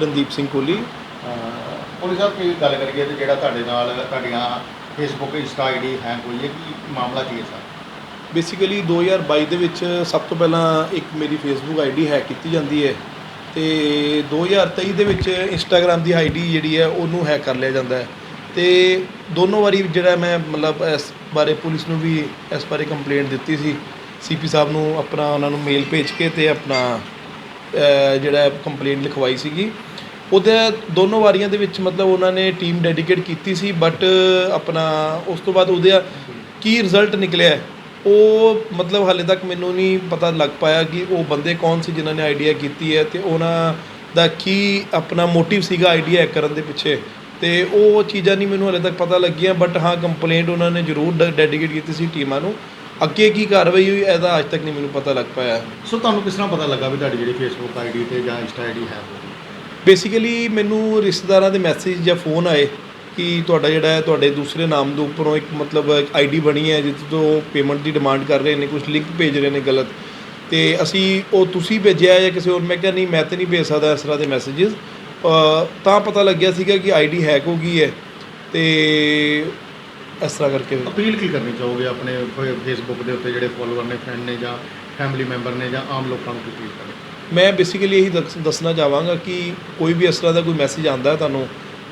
Randeep Singh Kohli. Police ਸਾਹਿਬ ਕੀ ਗੱਲ ਕਰੀਏ ਤੇ ਜਿਹੜਾ ਤੁਹਾਡੇ ਨਾਲ ਤੁਹਾਡੀਆਂ ਫੇਸਬੁੱਕ ਇੰਸਟਾ ਆਈਡੀ ਹੈਂਗ ਹੋਈ ਹੈ ਕੀ ਮਾਮਲਾ ਕੀ ਹੈ ਸਰ? ਬੇਸਿਕਲੀ 2022 ਦੇ ਵਿੱਚ ਸਭ ਤੋਂ ਪਹਿਲਾਂ ਇੱਕ ਮੇਰੀ ਫੇਸਬੁੱਕ ਆਈਡੀ ਹੈਕ ਕੀਤੀ ਜਾਂਦੀ ਹੈ ਤੇ 2023 ਦੇ ਵਿੱਚ ਇੰਸਟਾਗ੍ਰam ਦੀ ਆਈਡੀ ਜਿਹੜੀ ਹੈ ਉਹਨੂੰ ਹੈਕ ਕਰ ਲਿਆ ਜਾਂਦਾ ਹੈ। ਤੇ ਦੋਨੋਂ ਵਾਰੀ ਜਿਹੜਾ ਮੈਂ ਮਤਲਬ ਇਸ ਬਾਰੇ ਪੁਲਿਸ ਨੂੰ ਵੀ ਇਸ ਬਾਰੇ ਕੰਪਲੇਂਟ ਦਿੱਤੀ ਸੀ। ਸੀਪੀ ਸਾਹਿਬ ਨੂੰ ਆਪਣਾ ਉਹਨਾਂ ਨੂੰ ਮੇਲ ਭੇਜ ਕੇ ਤੇ ਆਪਣਾ ਜਿਹੜਾ ਕੰਪਲੇਂਟ ਲਿਖਵਾਈ ਸੀਗੀ, ਉਹਦੇ ਦੋਨੋਂ ਵਾਰੀਆਂ ਦੇ ਵਿੱਚ ਮਤਲਬ ਉਹਨਾਂ ਨੇ ਟੀਮ ਡੈਡੀਕੇਟ ਕੀਤੀ ਸੀ ਬਟ ਆਪਣਾ ਉਸ ਤੋਂ ਬਾਅਦ ਉਹਦੇ ਕੀ ਰਿਜ਼ਲਟ ਨਿਕਲਿਆ ਉਹ ਮਤਲਬ ਹਾਲੇ ਤੱਕ ਮੈਨੂੰ ਨਹੀਂ ਪਤਾ ਲੱਗ ਪਾਇਆ ਕਿ ਉਹ ਬੰਦੇ ਕੌਣ ਸੀ ਜਿਨ੍ਹਾਂ ਨੇ ਆਈਡੀਆ ਕੀਤੀ ਹੈ ਤੇ ਉਹਨਾਂ ਦਾ ਕੀ ਆਪਣਾ ਮੋਟਿਵ ਸੀਗਾ ਆਈਡੀਆ ਕਰਨ ਦੇ ਪਿੱਛੇ। ਤੇ ਉਹ ਚੀਜ਼ਾਂ ਨਹੀਂ ਮੈਨੂੰ ਹਾਲੇ ਤੱਕ ਪਤਾ ਲੱਗੀਆਂ ਬਟ ਹਾਂ ਕੰਪਲੇਂਟ ਉਹਨਾਂ ਨੇ ਜ਼ਰੂਰ ਡੈਡੀਕੇਟ ਕੀਤੀ ਸੀ ਟੀਮਾਂ ਨੂੰ। ਅੱਗੇ ਕੀ ਕਾਰਵਾਈ ਹੋਈ ਇਹਦਾ ਅੱਜ ਤੱਕ ਨਹੀਂ ਮੈਨੂੰ ਪਤਾ ਲੱਗ ਪਾਇਆ। ਸੋ ਤੁਹਾਨੂੰ ਕਿਸ ਤਰ੍ਹਾਂ ਪਤਾ ਲੱਗਾ ਵੀ ਤੁਹਾਡੀ ਜਿਹੜੀ ਫੇਸਬੁੱਕ ਆਈਡੀ ਤੇ ਜਾਂ ਇੰਸਟਾ ਆਈਡੀ ਹੈ ਬੇਸਿਕਲੀ ਮੈਨੂੰ ਰਿਸ਼ਤੇਦਾਰਾਂ ਦੇ ਮੈਸੇਜ ਜਾਂ ਫੋਨ ਆਏ ਕਿ ਤੁਹਾਡਾ ਜਿਹੜਾ ਹੈ ਤੁਹਾਡੇ ਦੂਸਰੇ ਨਾਮ ਦੇ ਉੱਪਰੋਂ ਇੱਕ ਮਤਲਬ ਆਈਡੀ ਬਣੀ ਹੈ ਜਿਸ ਤੋਂ ਪੇਮੈਂਟ ਦੀ ਡਿਮਾਂਡ ਕਰ ਰਹੇ ਨੇ ਕੁਝ ਲਿੰਕ ਭੇਜ ਰਹੇ ਨੇ ਗਲਤ। ਤੇ ਅਸੀਂ ਉਹ ਤੁਸੀਂ ਭੇਜਿਆ ਜਾਂ ਕਿਸੇ ਹੋਰ ਮੈਂ ਕਿਹਾ ਨਹੀਂ ਮੈਂ ਤੇ ਨਹੀਂ ਭੇਜ ਸਕਦਾ ਇਸ ਤਰ੍ਹਾਂ ਦੇ ਮੈਸੇजेस ਤਾਂ ਪਤਾ ਲੱਗਿਆ ਸੀਗਾ ਕਿ ਆਈਡੀ ਹੈਕ ਹੋ ਗਈ ਹੈ। ਤੇ ਇਸ ਤਰ੍ਹਾਂ ਕਰਕੇ। ਅਪੀਲ ਕੀ ਕਰਨੀ ਚਾਹੋਗੇ ਆਪਣੇ ਫੇਸਬੁੱਕ ਦੇ ਉੱਤੇ ਜਿਹੜੇ ਫੋਲੋਅਰ ਨੇ ਫਰੈਂਡ ਨੇ ਜਾਂ ਫੈਮਿਲੀ ਮੈਂਬਰ ਨੇ ਜਾਂ ਆਮ ਲੋਕਾਂ ਨੂੰ ਕੀ ਅਪੀਲ ਕਰਨੀ ਮੈਂ ਬੇਸਿਕਲੀ ਇਹੀ ਦੱਸ- ਦੱਸਣਾ ਚਾਹਾਂਗਾ ਕਿ ਕੋਈ ਵੀ ਇਸ ਤਰ੍ਹਾਂ ਦਾ ਕੋਈ ਮੈਸੇਜ ਆਂਦਾ ਹੈ ਤੁਹਾਨੂੰ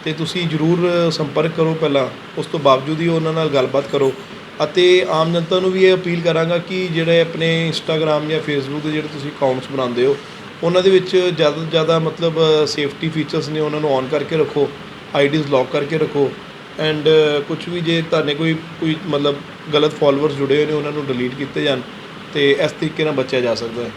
ਤੇ ਤੁਸੀਂ ਜ਼ਰੂਰ ਸੰਪਰਕ ਕਰੋ ਪਹਿਲਾਂ ਉਸ ਤੋਂ ਬਾਵਜੂਦ ਹੀ ਉਹਨਾਂ ਨਾਲ ਗੱਲਬਾਤ ਕਰੋ ਅਤੇ ਆਮ ਜਨਤਾ ਨੂੰ ਵੀ ਇਹ ਅਪੀਲ ਕਰਾਂਗਾ ਕਿ ਜਿਹੜੇ ਆਪਣੇ ਇੰਸਟਾਗ੍ਰam ਜਾਂ ਫੇਸਬੁੱਕ ਦੇ ਜਿਹੜੇ ਤੁਸੀਂ ਅਕਾਊਂਟਸ ਬਣਾਉਂਦੇ ਹੋ ਉਹਨਾਂ ਦੇ ਵਿੱਚ ਜ਼ਿਆਦਾ ਤੋਂ ਜ਼ਿਆਦਾ ਮਤਲਬ ਸੇਫਟੀ ਫੀਚਰਸ ਨੇ ਉਹਨਾਂ ਨੂੰ ਔਨ ਕਰਕੇ ਰੱਖੋ ਆਈਡੀਜ਼ ਲੌਕ ਕਰਕੇ ਰੱਖੋ ਐਂਡ uh, ਕੁਝ ਵੀ ਜੇ ਤੁਹਾਡੇ ਕੋਈ ਕੋਈ ਮਤਲਬ ਗਲਤ ਫਾਲੋਅਰਸ ਜੁੜੇ ਹੋਏ ਨੇ, ਉਹਨਾਂ ਨੂੰ ਡਿਲੀਟ ਕੀਤੇ ਜਾਣ, ਤੇ ਇਸ ਤਰੀਕੇ ਨਾਲ ਬਚਿਆ ਜਾ ਸਕਦਾ ਹੈ।